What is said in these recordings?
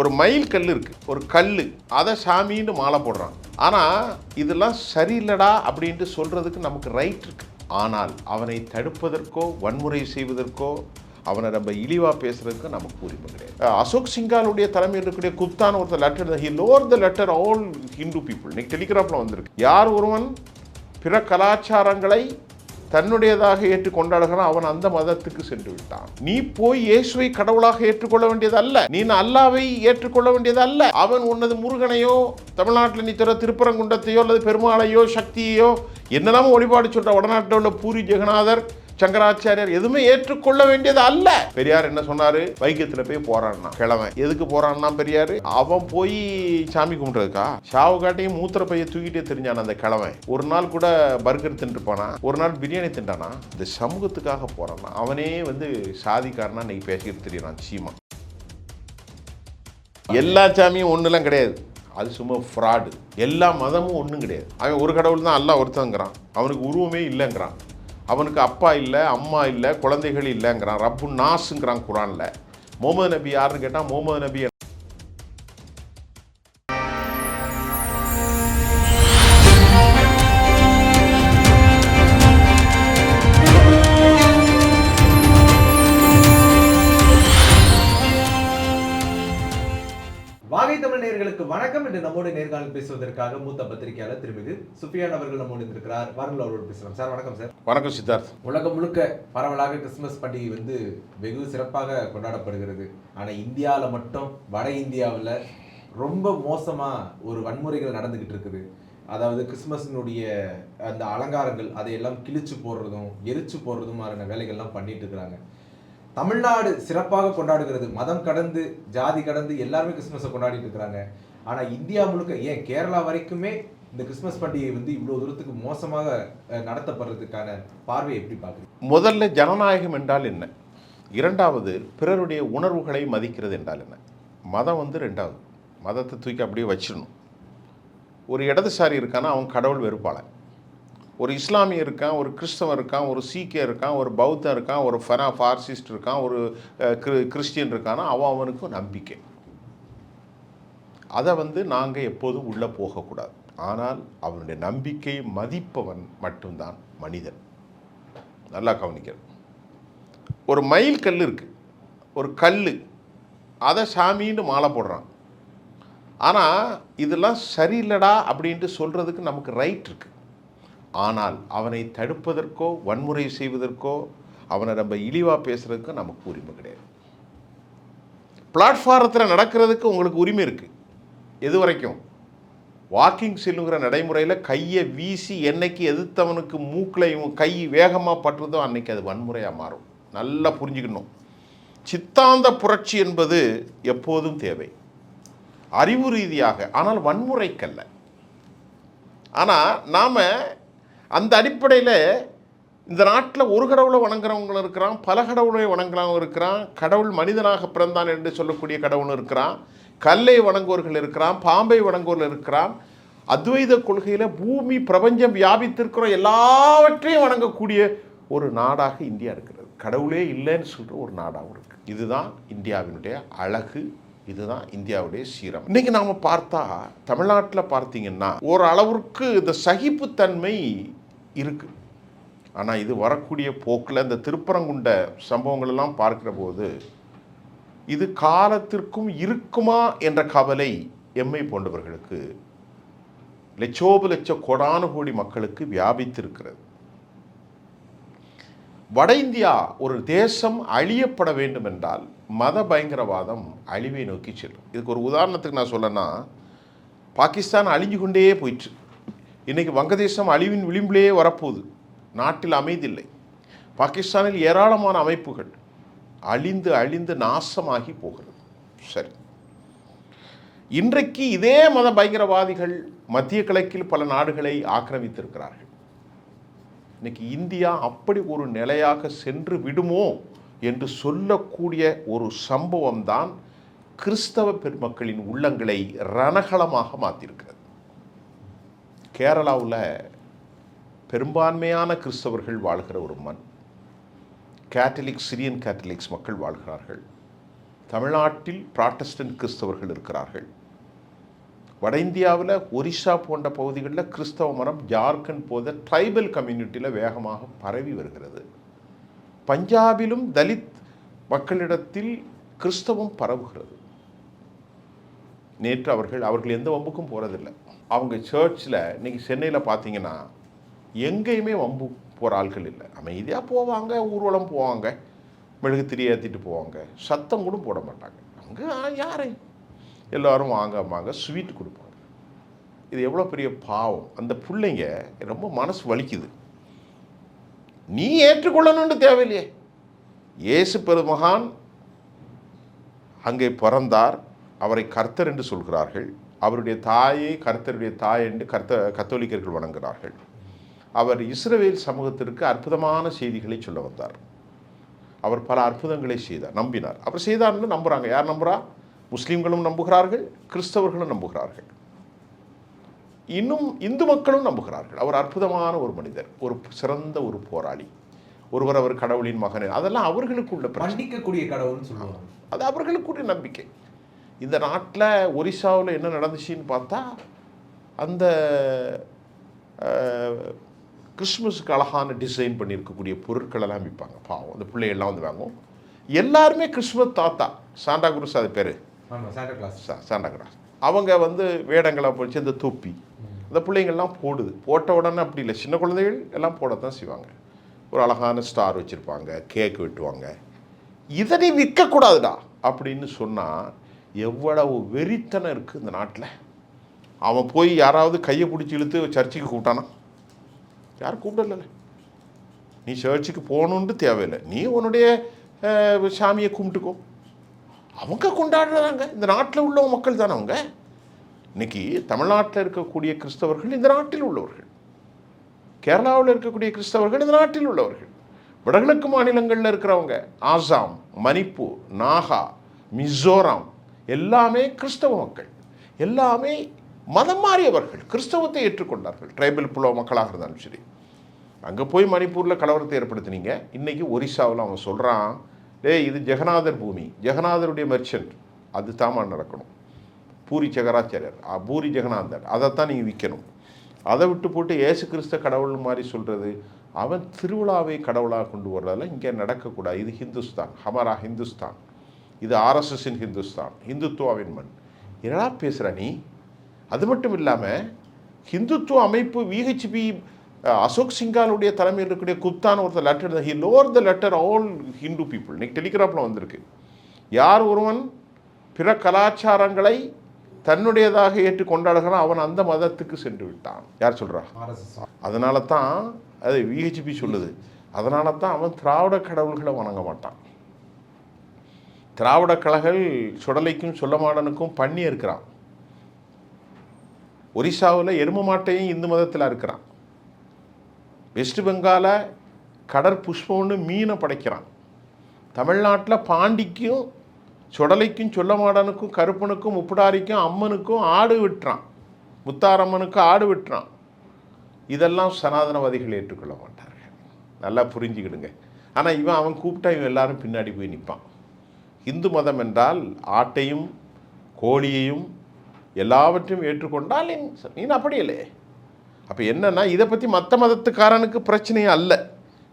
ஒரு மயில் கல் இருக்கு. ஒரு கல் அதை சாமின்னு மாலை போடுறான். ஆனால் இதெல்லாம் சரியில்லடா அப்படின்ட்டு சொல்றதுக்கு நமக்கு ரைட் இருக்கு. ஆனால் அவனை தடுப்பதற்கோ வன்முறை செய்வதற்கோ அவனை நம்ம இழிவாக பேசுறதுக்கு நமக்கு உரிமை கிடையாது. அசோக் சிங்காலுடைய தலைமையில் இருக்கக்கூடிய குப்தான் ஒருத்தர் letter he lore the letter all Hindu people இன்னைக்கு டெலிகிராஃபில் வந்திருக்கு. யார் ஒருவன்? பிற கலாச்சாரங்களை தன்னுடையதாக ஏற்று கொண்டாடுகிறான் அவன் அந்த மதத்துக்கு சென்று விட்டான். நீ போய் இயேசுவை கடவுளாக ஏற்றுக்கொள்ள வேண்டியது அல்ல நீ அல்லாவை ஏற்றுக்கொள்ள வேண்டியது அல்ல அவன் உன்னது முருகனையோ தமிழ்நாட்டில் நீ தர திருப்பரங்குன்றத்தையோ அல்லது பெருமாளையோ சக்தியையோ என்னெல்லாம் வழிபாடு சொல்கிற வடநாட்டில் உள்ள பூரி ஜெகநாதர் சங்கராச்சாரியார் எதுவுமே ஏற்றுக்கொள்ள வேண்டியது அல்ல. பெரியார் என்ன சொன்னாரு? வைக்கத்துல போய் போறான்னா கிழவன் எதுக்கு போறான்னா பெரியார்? அவன் போய் சாமி கும்பிட்றதுக்கா? சாவு காட்டையும் மூத்திர பைய தூக்கிட்டே தெரிஞ்சான் அந்த கிழவன் ஒரு நாள் கூட பர்கர் தின்றுப்பானா ஒரு நாள் பிரியாணி தின்றானா? இந்த சமூகத்துக்காக போறானா அவனே வந்து சாதிக்காரனா இன்னைக்கு பேசிக்கிட்டு தெரியறான் சீமா. எல்லா சாமியும் ஒன்றுலாம் கிடையாது. அது சும்மா ஃப்ராடு எல்லா மதமும் ஒன்றும் கிடையாது. அவன் ஒரு கடவுள் தான் அல்லா ஒருத்தங்கிறான். அவனுக்கு உருவமே இல்லைங்கிறான். அவனுக்கு அப்பா இல்லை அம்மா இல்லை குழந்தைகள் இல்லைங்கிறான். ரப்பு நாஸுங்கிறான் குரானில். முகமது நபி யாருன்னு கேட்டால் முகமது நபி வணக்கம் என்று நம்மோடு நேர்காணல் பேசுவதற்காக மூத்த பத்திரிகையாளர் திருமிகு சுஃபியான் அவர்கள் நம்மோடு இருக்கிறார் வாருங்கள் அவரோடு பேசலாம் சார் வணக்கம் சார். வணக்கம் சித்தார்த். உலகம் முழுக்க பரவலாக கிறிஸ்துமஸ் பண்டிகை வந்து வெகு சிறப்பாக கொண்டாடப்படுகிறது. ஆனால் இந்தியாவில் மட்டும் வட இந்தியாவில் ரொம்ப மோசமாக ஒரு வன்முறைகள் நடந்துக்கிட்டு இருக்குது. அதாவது கிறிஸ்துமஸினுடைய அந்த அலங்காரங்கள் அதையெல்லாம் கிழிச்சு போடுறதும் எரிச்சு போடுறதும் மாதிரியான வேலைகள்லாம் பண்ணிட்டு இருக்கிறாங்க. தமிழ்நாடு சிறப்பாக கொண்டாடுகிறது. மதம் கடந்து ஜாதி கடந்து எல்லாருமே கிறிஸ்துமஸை கொண்டாடிட்டு இருக்கிறாங்க. ஆனால் இந்தியா முழுக்க ஏன் கேரளா வரைக்குமே இந்த கிறிஸ்துமஸ் பண்டிகை வந்து இவ்வளோ தூரத்துக்கு மோசமாக நடத்தப்படுறதுக்கான பார்வை எப்படி பார்க்குறீங்க? முதல்ல ஜனநாயகம் என்றால் என்ன? இரண்டாவது பிறருடைய உணர்வுகளை மதிக்கிறது என்றால் என்ன? மதம் வந்து ரெண்டாவது மதத்தை தூக்கி அப்படியே வச்சிடணும். ஒரு இடதுசாரி இருக்கானா அவன் கடவுள் வெறுப்பாளன். ஒரு இஸ்லாமிய இருக்கான் ஒரு கிறிஸ்தவன் இருக்கான் ஒரு சீக்கிய இருக்கான் ஒரு பௌத்தம் இருக்கான் ஒரு ஃபெரா ஃபார்சிஸ்ட் இருக்கான் ஒரு கிறிஸ்டியன் இருக்கானா அவன் அவனுக்கு நம்பிக்கை. அதை வந்து நாங்கள் எப்போதும் உள்ளே போகக்கூடாது. ஆனால் அவனுடைய நம்பிக்கையை மதிப்பவன் மட்டும்தான் மனிதன். நல்லா கவனிக்கணும். ஒரு மயில் கல் இருக்குது ஒரு கல் அதை சாமின்னு மாலை போடுறான். ஆனால் இதெல்லாம் சரியில்லடா அப்படின்ட்டு சொல்கிறதுக்கு நமக்கு ரைட் இருக்குது ஆனால் அவனை தடுப்பதற்கோ வன்முறை செய்வதற்கோ அவனை நம்ம இழிவாக பேசுறதுக்கோ நமக்கு உரிமை கிடையாது. பிளாட்ஃபாரத்தில் நடக்கிறதுக்கு உங்களுக்கு உரிமை இருக்குது எது வரைக்கும் வாக்கிங் செல்லுங்கிற நடைமுறையில் கையை வீசி என்னைக்கு எதிர்த்தவனுக்கு மூக்கிலையும் கை வேகமாக பட்டுறதோ அன்னைக்கு அது வன்முறையாக மாறும். நல்லா புரிஞ்சுக்கணும். சித்தாந்த புரட்சி என்பது எப்போதும் தேவை. அறிவு ரீதியாக ஆனால் வன்முறைக்கல்ல. ஆனால் நாம் அந்த அடிப்படையில் இந்த நாட்டில் ஒரு கடவுளை வணங்குறவங்களும் இருக்கிறான் பல கடவுளை வணங்குறவங்க இருக்கிறான் கடவுள் மனிதனாக பிறந்தான் என்று சொல்லக்கூடிய கடவுள் இருக்கிறான். கல்லை வணங்குவோர்கள் இருக்கிறான் பாம்பை வணங்குவோர்கள் இருக்கிறான் அத்வைத கொள்கையில் பூமி பிரபஞ்சம் வியாபித்திருக்கிற எல்லாவற்றையும் வணங்கக்கூடிய ஒரு நாடாக இந்தியா இருக்கிறது. கடவுளே இல்லைன்னு சொல்கிற ஒரு நாடாகவும் இருக்குது இதுதான் இந்தியாவினுடைய அழகு இதுதான் இந்தியாவுடைய சீரம். இன்றைக்கி நாம் பார்த்தா தமிழ்நாட்டில் பார்த்தீங்கன்னா ஒரு அளவிற்கு இந்த சகிப்புத்தன்மை இருக்குது ஆனால் இது வரக்கூடிய போக்கில் இந்த திருப்பரங்குண்ட சம்பவங்கள் எல்லாம் பார்க்கிற போது இது காலத்திற்கும் இருக்குமா என்ற கவலை எம்மை போன்றவர்களுக்கு லட்சோப லட்ச கோடானு கோடி மக்களுக்கு வியாபித்திருக்கிறது. வட இந்தியா ஒரு தேசம் அழியப்பட வேண்டும் என்றால் மத பயங்கரவாதம் அழிவை நோக்கி செல்லும். இதுக்கு ஒரு உதாரணத்துக்கு நான் சொல்லனா பாகிஸ்தான் அழிஞ்சு கொண்டே போயிற்று. இன்றைக்கி வங்கதேசம் அழிவின் விளிம்பிலேயே வரப்போகுது. நாட்டில் அமைதியில்லை. பாகிஸ்தானில் ஏராளமான அமைப்புகள் அழிந்து அழிந்து நாசமாகி போகிறது. சரி. இன்றைக்கு இதே மத பயங்கரவாதிகள் மத்திய கிழக்கில் பல நாடுகளை ஆக்கிரமித்திருக்கிறார்கள். இன்னைக்கு இந்தியா அப்படி ஒரு நிலையாக சென்று விடுமோ என்று சொல்லக்கூடிய ஒரு சம்பவம் தான் கிறிஸ்தவ பெருமக்களின் உள்ளங்களை ரணகளமாக மாற்றிருக்கிறது கேரளாவில் பெரும்பான்மையான கிறிஸ்தவர்கள் வாழ்கிற ஒரு மண். கேத்தலிக் சிரியன் கேத்தலிக்ஸ் மக்கள் வாழ்கிறார்கள். தமிழ்நாட்டில் ப்ராட்டஸ்டன்ட் கிறிஸ்தவர்கள் இருக்கிறார்கள். வட இந்தியாவில் ஒரிஷா போன்ற பகுதிகளில் கிறிஸ்தவ மரம் ஜார்க்கண்ட் போத ட்ரைபல் கம்யூனிட்டியில் வேகமாக பரவி வருகிறது. பஞ்சாபிலும் தலித் மக்களிடத்தில் கிறிஸ்தவம் பரவுகிறது. நேற்று அவர்கள் அவர்கள் எந்த வம்புக்கும் போகிறதில்ல அவங்க சர்ச்சில் இன்றைக்கி சென்னையில் பார்த்தீங்கன்னா எங்கேயுமே வம்பு போகிற ஆட்கள் இல்லை. அமைதியாக போவாங்க ஊர்வலம் போவாங்க மெழுகு திரி ஏற்றிட்டு போவாங்க. சத்தம் கூட போட மாட்டாங்க. அங்கே யாரை? எல்லோரும் வாங்க வாங்க ஸ்வீட் கொடுப்பாங்க. இது எவ்வளோ பெரிய பாவம். அந்த பிள்ளைங்க ரொம்ப மனசு வலிக்குது. நீ ஏற்றுக்கொள்ளணும்னு தேவையில்லையே. இயேசு பெருமகான் அங்கே பிறந்தார். அவரை கர்த்தர் என்று சொல்கிறார்கள். அவருடைய தாயை கர்த்தருடைய தாய் என்று கர்த்த கத்தோலிக்கர்கள் வணங்குகிறார்கள். அவர் இஸ்ரவேல் சமூகத்திற்கு அற்புதமான செய்திகளை சொல்ல வந்தார். அவர் பல அற்புதங்களை செய்தார் நம்பினார். அவர் செய்தார்னு நம்புகிறாங்க யார் நம்புறா? முஸ்லீம்களும் நம்புகிறார்கள் கிறிஸ்தவர்களும் நம்புகிறார்கள். இன்னும் இந்து மக்களும் நம்புகிறார்கள். அவர் அற்புதமான ஒரு மனிதர் ஒரு சிறந்த ஒரு போராளி. ஒருவர் அவர் கடவுளின் மகன். அதெல்லாம் அவர்களுக்குள்ள பிரச்சனை. மன்னிக்கக்கூடிய கடவுள்னு சொல்லுவாங்க. அது அவர்களுக்குரிய நம்பிக்கை. இந்த நாட்டில் ஒரிசாவில் என்ன நடந்துச்சுன்னு பார்த்தா அந்த கிறிஸ்மஸுக்கு அழகான டிசைன் பண்ணியிருக்கக்கூடிய பொருட்கள் எல்லாம் விற்பாங்க. பாவம் அந்த பிள்ளைகள்லாம் வந்து வாங்கும் எல்லாருமே கிறிஸ்மஸ் தாத்தா. சாண்டா குருஸ் அது பேர்? Santa Claus. அவங்க வந்து வேடங்களை போச்சு இந்த தொப்பி. அந்த பிள்ளைங்கள்லாம் போடுது. போட்ட உடனே அப்படி இல்லை. சின்ன குழந்தைகள் எல்லாம் போடத்தான் செய்வாங்க. ஒரு அழகான ஸ்டார் வச்சுருப்பாங்க கேக் வெட்டுவாங்க. இதை நீ விற்கக்கூடாதுடா அப்படின்னு சொன்னால் எவ்வளவு வெறித்தனம் இருக்குது இந்த நாட்டில். அவன் போய் யாராவது கையை பிடிச்சி இழுத்து சர்ச்சுக்கு கூப்பிட்டானா? யாரும் கூப்பிடல நீ சர்ச்சுக்கு போகணுன்ட்டு தேவையில்லை. நீ உன்னுடைய சாமியை கும்பிட்டுக்கோ. அவங்க கொண்டாடுறாங்க. இந்த நாட்டில் உள்ள மக்கள் தானே அவங்க. இன்னைக்கு தமிழ்நாட்டில் இருக்கக்கூடிய கிறிஸ்தவர்கள் இந்த நாட்டில் உள்ளவர்கள். கேரளாவில் இருக்கக்கூடிய கிறிஸ்தவர்கள் இந்த நாட்டில் உள்ளவர்கள். வடகிழக்கு மாநிலங்களில் இருக்கிறவங்க ஆசாம் மணிப்பூர் நாகா மிசோரம் எல்லாமே கிறிஸ்தவ மக்கள். எல்லாமே மதம் மாறியவர்கள் கிறிஸ்தவத்தை ஏற்றுக்கொண்டார்கள். ட்ரைபல் புலோ மக்களாக இருந்தாலும் சரி. அங்கே போய் மணிப்பூரில் கலவரத்தை ஏற்படுத்தினீங்க. இன்னைக்கு ஒரிசாவில் அவன் சொல்கிறான் டே இது ஜெகநாதர் பூமி. ஜெகநாதருடைய மெர்ச்சன்ட் அது தாமா நடக்கணும். பூரி ஜெகராச்சாரியர். பூரி ஜெகநாதர். அதைத்தான் நீங்கள் விற்கணும் அதை விட்டு போட்டு ஏசு கிறிஸ்த கடவுள் மாதிரி சொல்கிறது அவன் திருவிழாவை கடவுளாக கொண்டு வர்றதெல்லாம் இங்கே நடக்கக்கூடாது. இது ஹிந்துஸ்தான். ஹமாரா ஹிந்துஸ்தான். இது ஆர்எஸ்எஸ்ஸின் ஹிந்துஸ்தான். ஹிந்துத்துவாவின் மண். என்னடா பேசுகிற நீ? அது மட்டும் இல்லாமல் ஹிந்துத்துவ அமைப்பு விஹெச்பி அசோக் சிங்காலுடைய தலைமையில் இருக்கக்கூடிய குப்தான் ஒருத்தர் letter he lore the letter all Hindu people இன்னைக்கு டெலிகிராஃபில் வந்திருக்கு. யார் ஒருவன் பிற கலாச்சாரங்களை தன்னுடையதாக ஏற்று கொண்டாடுகிறான் அவன் அந்த மதத்துக்கு சென்று விட்டான். யார் சொல்றா? அதனால தான் அது விஹெச்பி சொல்லுது. அதனால தான் அவன் திராவிட கடவுள்களை வணங்க மாட்டான். திராவிட கழகல் சுடலைக்கும் சொல்லமாடனுக்கும் பண்ணி இருக்கிறான் ஒரிசாவில் எரும மாட்டையும் இந்து மதத்தில் இருக்கிறான் வெஸ்ட் பெங்கால கடற் புஷ்பம்னு மீனை படைக்கிறான். தமிழ்நாட்டில் பாண்டிக்கும் சுடலைக்கும் சொல்லமாடனுக்கும் கருப்பனுக்கும் முப்புடாரிக்கும் அம்மனுக்கும் ஆடு விட்டுறான் முத்தாரம்மனுக்கு ஆடு விட்டுறான் இதெல்லாம் சனாதனவாதிகள் ஏற்றுக்கொள்ள மாட்டார்கள். நல்லா புரிஞ்சுக்கிடுங்க. ஆனால் இவன் அவன் கூப்பிட்டா இவன் எல்லாரும் பின்னாடி போய் நிற்பான் இந்து மதம் என்றால் ஆட்டையும் கோழியையும் எல்லாவற்றையும் ஏற்றுக்கொண்டால் நீ- அப்படி இல்லை அப்போ என்னன்னா இதை பற்றி மற்ற மதத்துக்காரனுக்கு பிரச்சனையே அல்ல.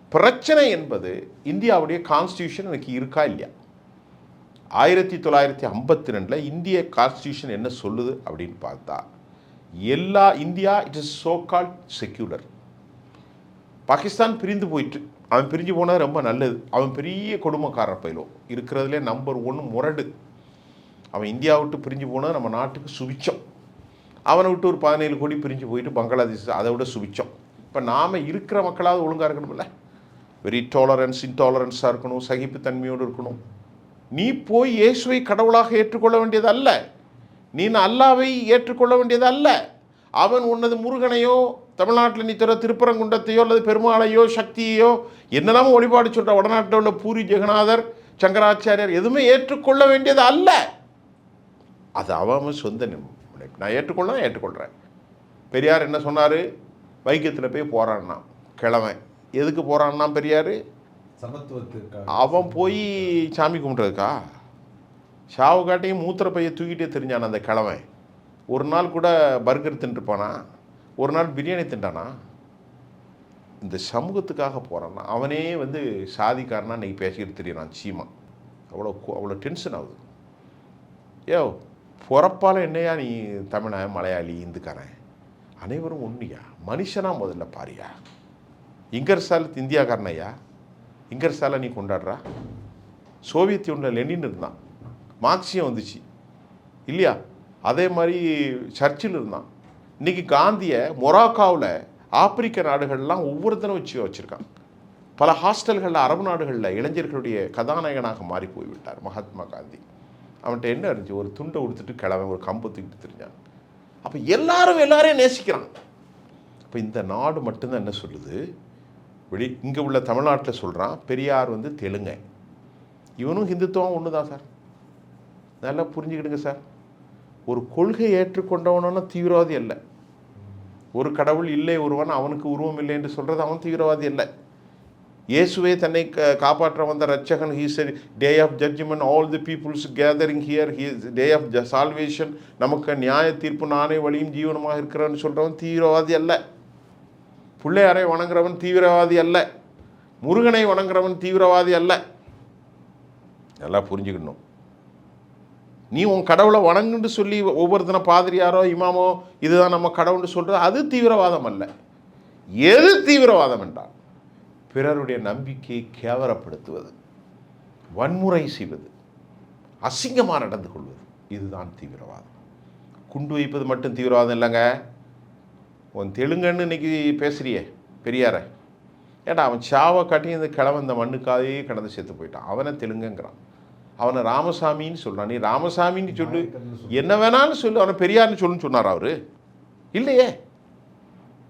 பிரச்சனை என்பது இந்தியாவுடைய கான்ஸ்டியூஷன் எனக்கு இருக்கா இல்லையா? ஆயிரத்தி தொள்ளாயிரத்தி ஐம்பத்தி ரெண்டில் இந்திய கான்ஸ்டியூஷன் என்ன சொல்லுது அப்படின்னு பார்த்தா எல்லா India it is so called secular Pakistan பிரிந்து போயிட்டு அவன் பிரிஞ்சு போனது ரொம்ப நல்லது. அவன் பெரிய கொடுமைக்காரர் பயிலும் இருக்கிறதுலே நம்பர் ஒன் முரடு. அவன் இந்தியா விட்டு பிரிஞ்சு போனால் நம்ம நாட்டுக்கு சுவிச்சம் அவனை விட்டு ஒரு பதினேழு கோடி பிரிஞ்சு போயிட்டு பங்களாதேஷ் அதை விட சுவிச்சம் இப்போ நாம் இருக்கிற மக்களாவது ஒழுங்காக இருக்கணும்ல. வெரி டாலரன்ஸ் இன்டாலரன்ஸாக இருக்கணும் சகிப்புத்தன்மையோடு இருக்கணும். நீ போய் இயேசுவை கடவுளாக ஏற்றுக்கொள்ள வேண்டியது அல்ல நீ அல்லாவை ஏற்றுக்கொள்ள வேண்டியது அல்ல அவன் உன்னது முருகனையோ தமிழ்நாட்டில் நீ தர திருப்பரங்குன்றத்தையோ அல்லது பெருமாளையோ சக்தியையோ என்னெல்லாமோ வழிபாடு சொல்கிற வடநாட்டில் உள்ள பூரி ஜெகநாதர் சங்கராச்சாரியார் எதுவுமே ஏற்றுக்கொள்ள வேண்டியது அல்ல அது அவன் சொந்த நிம்- நான் ஏற்றுக்கொள்ள ஏற்றுக்கொள்கிறேன் பெரியார் என்ன சொன்னார்? வைக்கத்தில் போய் போராடினா கிழவன். எதுக்கு போராடினா பெரியார்? சமத்துவத்துக்காக அவன் போய் சாமி கும்பிட்றதுக்கா? சாவு காட்டையும் மூத்திர பையை தூக்கிட்டே தெரிஞ்சான் அந்த கிழவன்? ஒரு நாள் கூட பர்கர் தின்றுப்பானா? ஒரு நாள் பிரியாணி தின்றானா? இந்த சமூகத்துக்காக போகிறான்னா அவனே வந்து சாதிக்காரனா இன்னைக்கு பேசிக்கிட்டு தெரியறான் சீமா. அவ்வளோ அவ்வளோ டென்ஷன் ஆகுது. ஏ பிறப்பால் என்னையா நீ தமிழன் மலையாளி இந்துக்காரன்? அனைவரும் ஒன்றுயா மனுஷனாக முதல்ல பாரியா? இங்கர்சால் இந்தியாக்காரனையா இங்கர்சால நீ கொண்டாடுறா? சோவியத் யூனியன் லெனின் இருந்தான். மார்க்சியம் வந்துச்சு. இல்லையா? அதே மாதிரி சர்ச்சில் இருந்தான். இன்னைக்கு காந்தியை மொராக்காவில் ஆப்பிரிக்க நாடுகள்லாம் ஒவ்வொருத்தனும் வச்சு வச்சுருக்கான். பல ஹாஸ்டல்களில் அரபு நாடுகளில் இளைஞர்களுடைய கதாநாயகனாக மாறி போய்விட்டார் மகாத்மா காந்தி. அவன்கிட்ட என்ன இருந்துச்சு? ஒரு துண்டை உடுத்துட்டு கிழவன் ஒரு கம்பு தூக்கிட்டு தெரிஞ்சான். அப்போ எல்லாரும் எல்லாரையும் நேசிக்கிறான். அப்போ இந்த நாடு மட்டும்தான் என்ன சொல்லுது? வெளி இங்கே உள்ள தமிழ்நாட்டில் சொல்கிறான் பெரியார் வந்து தெலுங்க. இவனும் ஹிந்துத்துவம் ஒன்று தான் சார். நல்லா புரிஞ்சுக்கிடுங்க சார். ஒரு கொள்கை ஏற்றுக்கொண்டவனும் தீவிரவாதி அல்ல. ஒரு கடவுள் இல்லை ஒருவன் அவனுக்கு உருவம் இல்லை என்று சொல்கிறது அவன் தீவிரவாதி இல்லை இயேசுவே தன்னை க- காப்பாற்ற வந்த Ratchagan he's day of judgement all the people's gathering here he's day of salvation நமக்கு நியாய தீர்ப்பு நானே வழியும் ஜீவனமாக இருக்கிறேன்னு சொல்கிறவன் தீவிரவாதி அல்ல. பிள்ளையாரை வணங்குறவன் தீவிரவாதி அல்ல. முருகனை வணங்குறவன் தீவிரவாதி அல்ல. நல்லா புரிஞ்சுக்கணும். நீ உன் கடவுளை வணங்குன்னு சொல்லி ஒவ்வொருத்தனை பாதிரியாரோ இமாமோ இதுதான் நம்ம கடவுள்னு சொல்கிறது அது தீவிரவாதம் அல்ல. எது தீவிரவாதம் என்றான் பிறருடைய நம்பிக்கையை கேவலப்படுத்துவது வன்முறை செய்வது அசிங்கமாக நடந்து கொள்வது இதுதான் தீவிரவாதம். குண்டு வைப்பது மட்டும் தீவிரவாதம் இல்லைங்க. உன் தெலுங்குன்னு இன்னைக்கு பேசுறியே பெரியார. ஏடா அவன் சாவை காட்டி இந்த கிழவன் இந்த மண்ணுக்காகவே கடந்து செத்து போயிட்டான். அவனை தெலுங்குங்கிறான். அவனை ராமசாமின்னு சொல்கிறான் நீ ராமசாமின்னு சொல்லு. என்ன வேணாலும் சொல்லு. அவனை பெரியார்னு சொல்லுன்னு சொன்னார் அவரு? இல்லையே.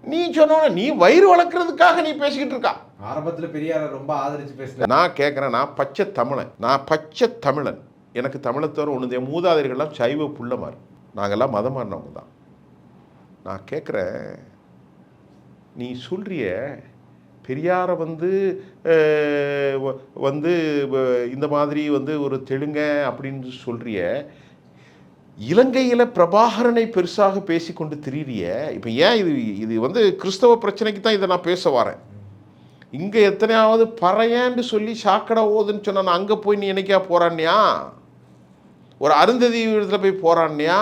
நீ சொன்ன நீ வயிறு வளர்க்குறதுக்காக நீ பேசிக்கிட்டு இருக்கா? ஆரம்பத்தில் பெரியார ரொம்ப ஆதரிச்சு பேசின நான் கேட்குறேன் நான் பச்சை தமிழன். நான் பச்சை தமிழன். எனக்கு தமிழத்தோர் ஒன்று என் மூதாதையர்கள்லாம் சைவ புள்ளமார். நாங்கள்லாம் மதம் மாறினவங்க தான். நான் கேட்குறேன் நீ சொல்றிய பெரியாரை வந்து வந்து இந்த மாதிரி வந்து ஒரு தெலுங்க அப்படின்னு சொல்றிய இலங்கையில் பிரபாகரனை பெருசாக பேசிக்கொண்டு திரியிறிய இப்போ ஏன் இது இது வந்து கிறிஸ்தவ பிரச்சனைக்கு தான் இதை நான் பேச வரேன்? இங்கே எத்தனையாவது பறையன்னு சொல்லி சாக்கடை ஓதுன்னு சொன்னா அங்கே போய் நீ என்னைக்கா போகிறான்யா ஒரு அருந்ததி இடத்துல போய் போகிறான்யா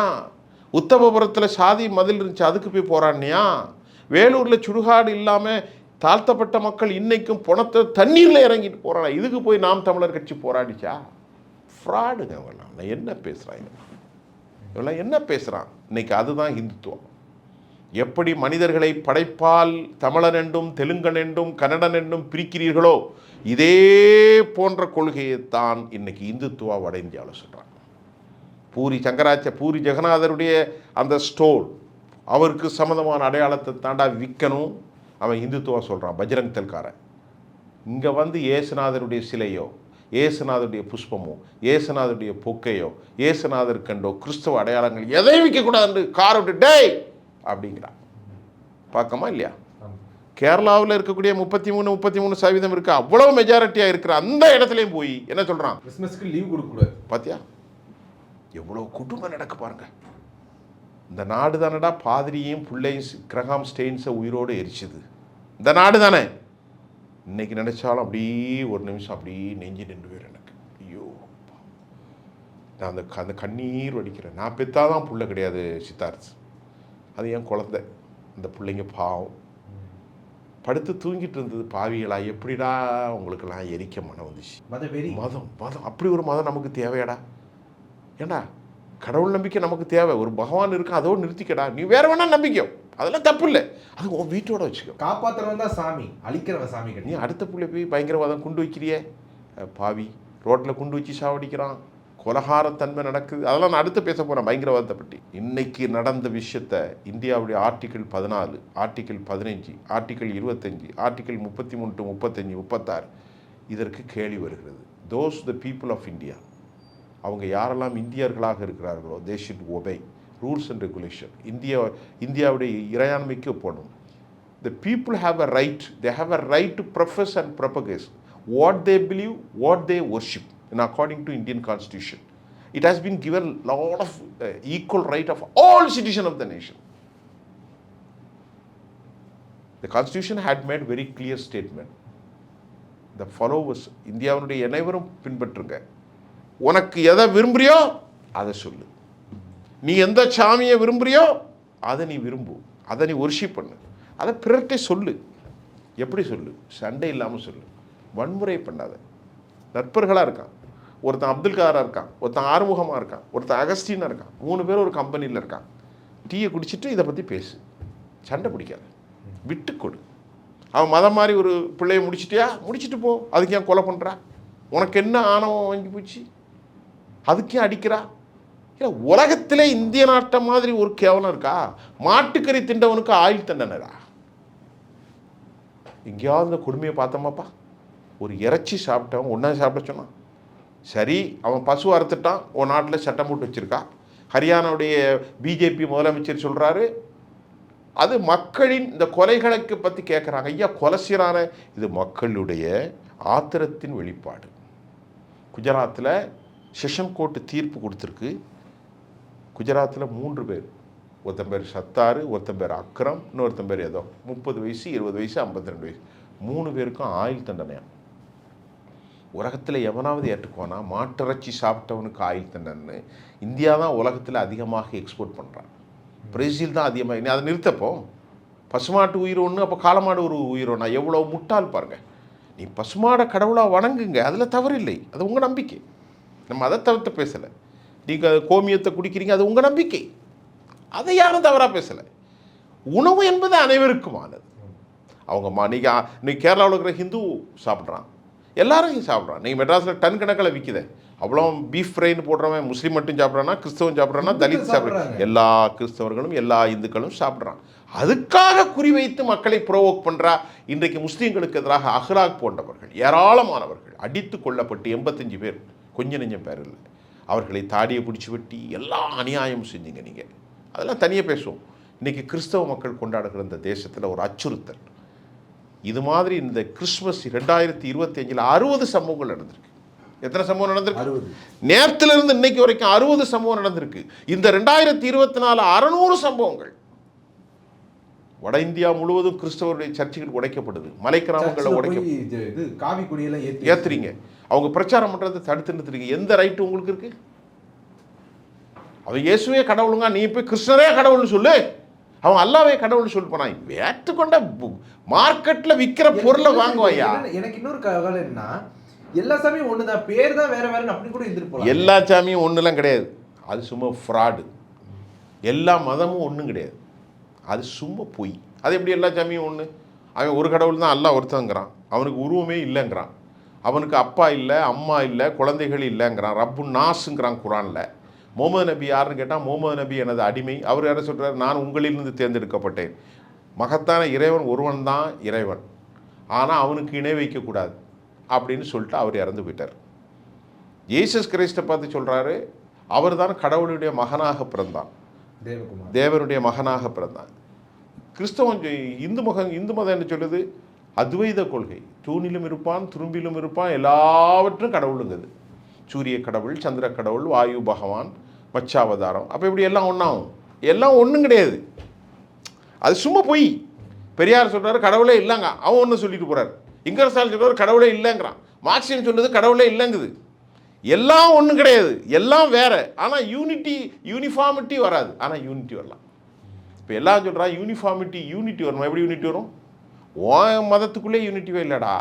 உத்தமபுரத்தில் சாதி மதில் இருந்துச்சு அதுக்கு போய் போகிறான்யா வேலூரில் சுடுகாடு இல்லாமல் தாழ்த்தப்பட்ட மக்கள் இன்னைக்கும் பணத்தை தண்ணீரில் இறங்கிட்டு போறாங்க. இதுக்கு போய் நாம் தமிழர் கட்சி போராடிச்சா? ஃப்ராடுங்க இவெல்லாம். நான் என்ன பேசுகிறாங்க இவெல்லாம்? என்ன பேசுகிறான் இன்னைக்கு அதுதான் இந்துத்துவம் எப்படி மனிதர்களை படைப்பால் தமிழன் என்றும் தெலுங்கன் என்றும் கன்னடன் என்றும் பிரிக்கிறீர்களோ இதே போன்ற கொள்கையைத்தான் இன்னைக்கு இந்துத்துவா வட இந்தியாவில் சொல்கிறாங்க பூரி சங்கராச்ச பூரி ஜெகநாதருடைய அந்த ஸ்டோல் அவருக்கு சம்மந்தமான அடையாளத்தை தாண்டா விற்கணும் அவன் இந்துத்துவா சொல்கிறான் பஜ்ரங் தல்காரன். இங்கே வந்து ஏசுநாதருடைய சிலையோ ஏசுநாதருடைய புஷ்பமோ ஏசுநாதருடைய பொக்கையோ ஏசுநாதர் கண்டோ கிறிஸ்தவ அடையாளங்கள் எதையும் விற்கக்கூடாது காரை விட்டு டேய் அப்படிங்கிறான். பார்க்கமா இல்லையா? கேரளாவில் இருக்கக்கூடிய முப்பத்தி மூணு முப்பத்தி மூணு சதவீதம் இருக்கு அவ்வளவு மெஜாரிட்டியாக இருக்கிற அந்த இடத்துலையும் போய் என்ன சொல்கிறான் கிறிஸ்மஸ்க்கு லீவ் கொடுக்க கூடாது பாத்தியா? எவ்வளோ குடும்பம் நடக்க பாருங்க. இந்த நாடு தானடா பாதிரியும் பிள்ளையும் கிரகாம் ஸ்டெயின்ஸை உயிரோடு எரிச்சுது. இந்த நாடு தானே? இன்னைக்கு நினைச்சாலும் அப்படியே ஒரு நிமிஷம் அப்படியே நெஞ்சு நின்று போயிடும் எனக்கு. ஐயோ நான் அந்த அந்த கண்ணீர் வடிக்கிறேன். நான் பெத்தாதான் புள்ள கிடையாது சித்தார்த். அது என் குழந்தை. அந்த பிள்ளைங்க பாவம். படுத்து தூங்கிட்டு இருந்தது பாவிகளா எப்படிடா உங்களுக்கெல்லாம் எரிக்க மனம் வந்துச்சு? மத வெறி. மதம் மதம். அப்படி ஒரு மதம் நமக்கு தேவையாடா? ஏண்டா? கடவுள் நம்பிக்கை நமக்கு தேவை. ஒரு பகவான் இருக்கு அதோடு நிறுத்திக்கடா. நீ வேற வேணா நம்பிக்கோ. அதெல்லாம் தப்பு இல்லை அது உன் வீட்டோட வச்சுக்கோ. காப்பாத்துறவன் தான் சாமி. அழிக்கிறவன் சாமி நீ அடுத்த புள்ளை போய் பயங்கரவாதம் குண்டு வைக்கிறியே? பாவி. ரோட்டில் குண்டு வச்சு சாவடிக்கிறான். கொலகாரத்தன்மை நடக்குது அதெல்லாம் நான் அடுத்து பேச போகிறேன் பயங்கரவாதத்தை பற்றி இன்னைக்கு நடந்த விஷயத்த இந்தியாவுடைய ஆர்டிக்கிள் பதினாலு ஆர்டிக்கிள் பதினஞ்சு ஆர்டிக்கிள் இருபத்தஞ்சு ஆர்டிக்கிள் முப்பத்தி மூணு டு முப்பத்தஞ்சு முப்பத்தாறு இதற்கு கேள்வி வருகிறது. Those the people of India அவங்க யாரெல்லாம் இந்தியர்களாக இருக்கிறார்களோ they should obey rules and regulation India இந்தியாவுடைய இறையாண்மைக்கு போகணும். The people have a right they have a right to profess and propagate what they believe what they worship in according to indian constitution it has been given lot of uh, equal right of all citizens of the nation. The constitution had made very clear statement. The followers இந்தியாவினுடைய அனைவரும் பின்பற்றுங்க உனக்கு எதை விரும்புறியோ அதை சொல்லு நீ எந்த சாமியை விரும்புறியோ அதை நீ விரும்பு அதை நீ ஒர்ஷிப் பண்ணு அதை பிறர்கிட்ட சொல்லு எப்படி சொல்லு சண்டை இல்லாமல் சொல்லு வன்முறை பண்ணாத நட்பர்களாக இருக்கான் ஒருத்தன் அப்துல்காரா இருக்கான் ஒருத்தன் ஆறுமுகமாக இருக்கான் ஒருத்தன் அகஸ்டினா இருக்கான் மூணு பேர் ஒரு கம்பெனியில் இருக்கான். டீயை குடிச்சிட்டு இதை பற்றி பேசு. சண்டை பிடிக்காது. விட்டு கொடு. அவன் மதம் மாதிரி ஒரு பிள்ளைய முடிச்சிட்டியா? முடிச்சிட்டு போ. அதுக்கு ஏன் கொலை பண்ணுறா உனக்கு என்ன ஆணவம் வாங்கி போச்சு? அதுக்கு ஏன் அடிக்கிறா? இல்லை உலகத்தில் இந்திய நாட்டை மாதிரி ஒரு கேவலம் இருக்கா? மாட்டுக்கறி திண்டவனுக்கு ஆயுள் தண்டனைடா? எங்கேயாவது இந்த கொடுமையை பார்த்தோமாப்பா? ஒரு இறைச்சி சாப்பிட்டவன் ஒன்றா சாப்பிட சொன்னான். சரி அவன் பசு அறுத்துட்டான் உன் நாட்டில் சட்டம் போட்டு வச்சிருக்கா. ஹரியானாவுடைய பிஜேபி முதலமைச்சர் சொல்கிறாரு அது மக்களின் இந்த கொலைகளுக்கு பற்றி கேட்குறாங்க ஐயா கொலை செய்கிறான இது மக்களுடைய ஆத்திரத்தின் வெளிப்பாடு. குஜராத்தில் செஷன் கோர்ட்டு தீர்ப்பு கொடுத்துருக்கு. குஜராத்தில் மூன்று பேர். ஒருத்தன் பேர் சத்தாரு ஒருத்தன் பேர் அக்ரம் இன்னொருத்தன் பேர் ஏதோ முப்பது வயசு இருபது வயசு ஐம்பத்தி ரெண்டு வயசு. மூணு பேருக்கும் ஆயுள் தண்டனையாக உலகத்தில் எவனாவது ஏற்றுக்கோனா மாட்டிறைச்சி சாப்பிட்டவனுக்கு ஆயுள் தண்டன்னு இந்தியா தான் உலகத்தில் அதிகமாக எக்ஸ்போர்ட் பண்ணுறான் பிரேசில் தான் அதிகமாக நீ அதை நிறுத்தப்போ பசுமாட்டு உயிர் ஒன்று அப்போ காலமாடு ஒரு உயிர் ஒன்றா எவ்வளோ முட்டாள் பாருங்கள் நீ பசுமாடை கடவுளாக வணங்குங்க அதில் தவறில்லை. அது உங்கள் நம்பிக்கை. நம்ம அதை தவிர்த்து பேசலை. நீங்கள் கோமியத்தை குடிக்கிறீங்க அது உங்கள் நம்பிக்கை. அதை யாரும் தவறாக பேசலை. உணவு என்பது அனைவருக்குமானது. அவங்க மா நீங்கள் இன்னைக்கு கேரளாவில் இருக்கிற ஹிந்து சாப்பிட்றான். எல்லாரும் சாப்பிட்றான். நீங்கள் மெட்ராஸில் டன் கணக்கில் விற்கிதே. அவ்வளோ பீஃப் ஃப்ரைன்னு போடுறவன் முஸ்லீம் மட்டும் சாப்பிட்றானா கிறிஸ்தவன் சாப்பிட்றானா தலித் சாப்பிட்றான். எல்லா கிறிஸ்தவர்களும் எல்லா இந்துக்களும் சாப்பிட்றான். அதுக்காக குறிவைத்து மக்களை ப்ரோவோக் பண்ணுறா இன்றைக்கு முஸ்லீம்களுக்கு எதிராக அஹ்லாக் போன்றவர்கள் ஏராளமானவர்கள் அடித்து கொல்லப்பட்டு எண்பத்தஞ்சு பேர் கொஞ்ச நெஞ்சம் பேர் இல்லை. அவர்களை தாடியை பிடிச்சி வெட்டி எல்லா அநியாயமும் செஞ்சீங்க நீங்கள் அதெல்லாம் தனியாக பேசுவோம். இன்றைக்கி கிறிஸ்தவ மக்கள் கொண்டாடுகிற இந்த தேசத்தில் ஒரு அச்சுறுத்தல். இது மாதிரி இந்த கிறிஸ்மஸ் ரெண்டாயிரத்தி இருபத்தி அஞ்சில் அறுபது சம்பவங்கள் நடந்திருக்கு. எத்தனை சம்பவம் நடந்திருக்கு? அறுபது. நேரத்துல இருந்து இன்னைக்கு வரைக்கும் அறுபது சம்பவம் நடந்திருக்கு. இந்த ரெண்டாயிரத்தி இருபத்தி நாலு அறநூறு சம்பவங்கள். வட இந்தியா முழுவதும் கிறிஸ்தவருடைய சர்ச்சுகள் உடைக்கப்படுது. மலை கிராமங்களில் உடைக்க ஏத்துறீங்க. அவங்க பிரச்சாரம் பண்றதை தடுத்து நிறுத்துறீங்க. எந்த ரைட்டு உங்களுக்கு இருக்கு? அவன் இயேசுவே கடவுளுங்க நீ போய் கிருஷ்ணரே கடவுள்னு சொல்லு. அவன் அல்லாவே கடவுள்னு சொல்லி போனான் வேற்றுக்கொண்ட மார்க்கெட்ல விற்கிற பொருளை வாங்குவாயா? எனக்கு இன்னொரு கவலை என்ன எல்லா சாமியும் ஒண்ணுதான். பேர் தான் வேற வேறன்னு அப்படி கூட இருந்துட்டு போலாம். எல்லா சாமியும் ஒன்றுலாம் கிடையாது. அது சும்மா ஃப்ராடு எல்லா மதமும் ஒன்றும் கிடையாது. அது சும்மா பொய். அது எப்படி எல்லா சாமியும் ஒன்று அவன் ஒரு கடவுள் தான் அல்லாஹ் ஒருத்தங்கிறான். அவனுக்கு உருவமே இல்லைங்கிறான். அவனுக்கு அப்பா இல்லை அம்மா இல்லை குழந்தைகள் இல்லைங்கிறான். ரப்பு நாஸுங்கிறான் குரானில். முகமது நபி யாருன்னு கேட்டால் முகமது நபி எனது அடிமை. அவர் யாரை சொல்கிறார் நான் உங்களிலிருந்து தேர்ந்தெடுக்கப்பட்டேன். மகத்தான இறைவன் ஒருவன் தான் இறைவன். ஆனால் அவனுக்கு இணை வைக்கக்கூடாது அப்படின்னு சொல்லிட்டு அவர் இறந்து போயிட்டார். ஜேசஸ் கிறிஸ்தை பார்த்து சொல்கிறாரு அவர் தான் கடவுளுடைய மகனாக பிறந்தான். தேவகுமார். தேவனுடைய மகனாக பிறந்தான். கிறிஸ்தவம் இந்து மகன் இந்து மதம் என்ன சொல்லுது? அத்வைத கொள்கை. தூணிலும் இருப்பான் துரும்பிலும் இருப்பான் எல்லாவற்றும் கடவுளுங்குது சூரிய கடவுள் சந்திர கடவுள் வாயு பகவான் மச்சாவதாரம். அப்போ இப்படி எல்லாம் ஒன்றாகும் எல்லாம் ஒன்றும் கிடையாது. அது சும்மா பொய். பெரியார் சொல்கிறார் கடவுளே இல்லைங்க. அவன் ஒன்று சொல்லிட்டு இங்கர் இங்கரசால் சொல்கிறார் கடவுளே இல்லைங்கிறான். மார்க்சியம் சொன்னது கடவுளே இல்லைங்குது. எல்லாம் ஒன்றும் கிடையாது. எல்லாம் வேறு. ஆனால் யூனிட்டி யூனிஃபார்மிட்டி வராது. ஆனால் யூனிட்டி வரலாம். இப்போ எல்லாம் சொல்கிறான் யூனிஃபார்மிட்டி யூனிட்டி வரணும்? எப்படி யூனிட்டி வரும்? ஓ மதத்துக்குள்ளே யூனிட்டியே இல்லைடா.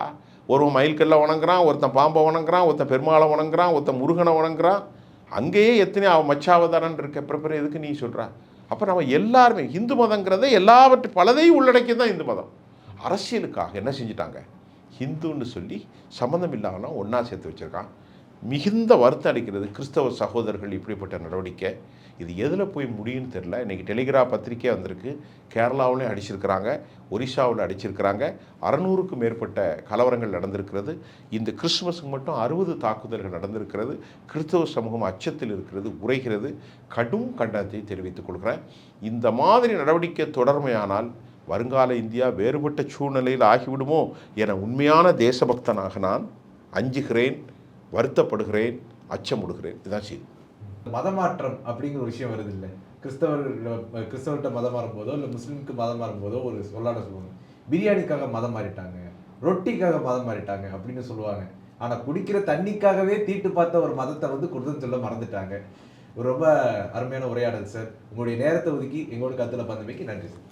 ஒருவன் மயில்கல்ல வணங்குறான் ஒருத்தன் பாம்பை வணங்குறான் ஒருத்தன் பெருமாளை வணங்குறான் ஒருத்தன் முருகனை வணங்குறான். அங்கேயே எத்தனை அவன் மச்சாவதாரன் இருக்க? பிறப்பிற எதுக்கு நீ சொல்கிற அப்போ நம்ம எல்லாருமே இந்து மதங்கிறத எல்லாவற்றை பலதையும் உள்ளடக்கி தான் இந்து மதம். அரசியலுக்காக என்ன செஞ்சிட்டாங்க? ஹிந்துன்னு சொல்லி சம்மந்தம் இல்லாமல் ஒன்றா சேர்த்து வச்சுருக்கான். மிகுந்த வருத்தம் அளிக்கிறது கிறிஸ்தவ சகோதரர்கள் இப்படிப்பட்ட நடவடிக்கை. இது எதில் போய் முடியும்னு தெரில இன்றைக்கி டெலிகிராப் பத்திரிக்கை வந்திருக்கு. கேரளாவிலையும் அடிச்சிருக்கிறாங்க. ஒரிஷாவில் அடிச்சிருக்கிறாங்க. அறநூறுக்கும் மேற்பட்ட கலவரங்கள் நடந்திருக்கிறது. இந்த கிறிஸ்துமஸுக்கு மட்டும் அறுபது தாக்குதல்கள் நடந்திருக்கிறது. கிறிஸ்தவ சமூகம் அச்சத்தில் இருக்கிறது உரைகிறது கடும் கண்டனத்தை தெரிவித்துக் கொள்கிறேன். இந்த மாதிரி நடவடிக்கை தொடர்மையானால் வருங்கால இந்தியா வேறுபட்ட சூழ்நிலையில் ஆகிவிடுமோ என உண்மையான தேசபக்தனாக நான் அஞ்சுகிறேன். வருத்தப்படுகிறேன் அச்சமுடுகிறேன். இதுதான் செய்தி. மதமாற்றம் அப்படிங்கிற ஒரு விஷயம் வருது இல்லை? கிறிஸ்தவர் கிறிஸ்தவர்கிட்ட மதம் மாறும் போதோ இல்லை முஸ்லீமுக்கு மதம் மாறும் போதோ ஒரு சொல்லாட சொல்லுவாங்க. பிரியாணிக்காக மதம் மாறிட்டாங்க. ரொட்டிக்காக மதம் மாறிட்டாங்க அப்படின்னு சொல்லுவாங்க. ஆனால் குடிக்கிற தண்ணிக்காகவே தீட்டு பார்த்த ஒரு மதத்தை வந்து குற்றம் சொல்ல மறந்துட்டாங்க. ரொம்ப அருமையான உரையாடல் சார். உங்களுடைய நேரத்தை ஒதுக்கி எங்களோட கருத்துல பந்தமைக்கு நன்றி சார்.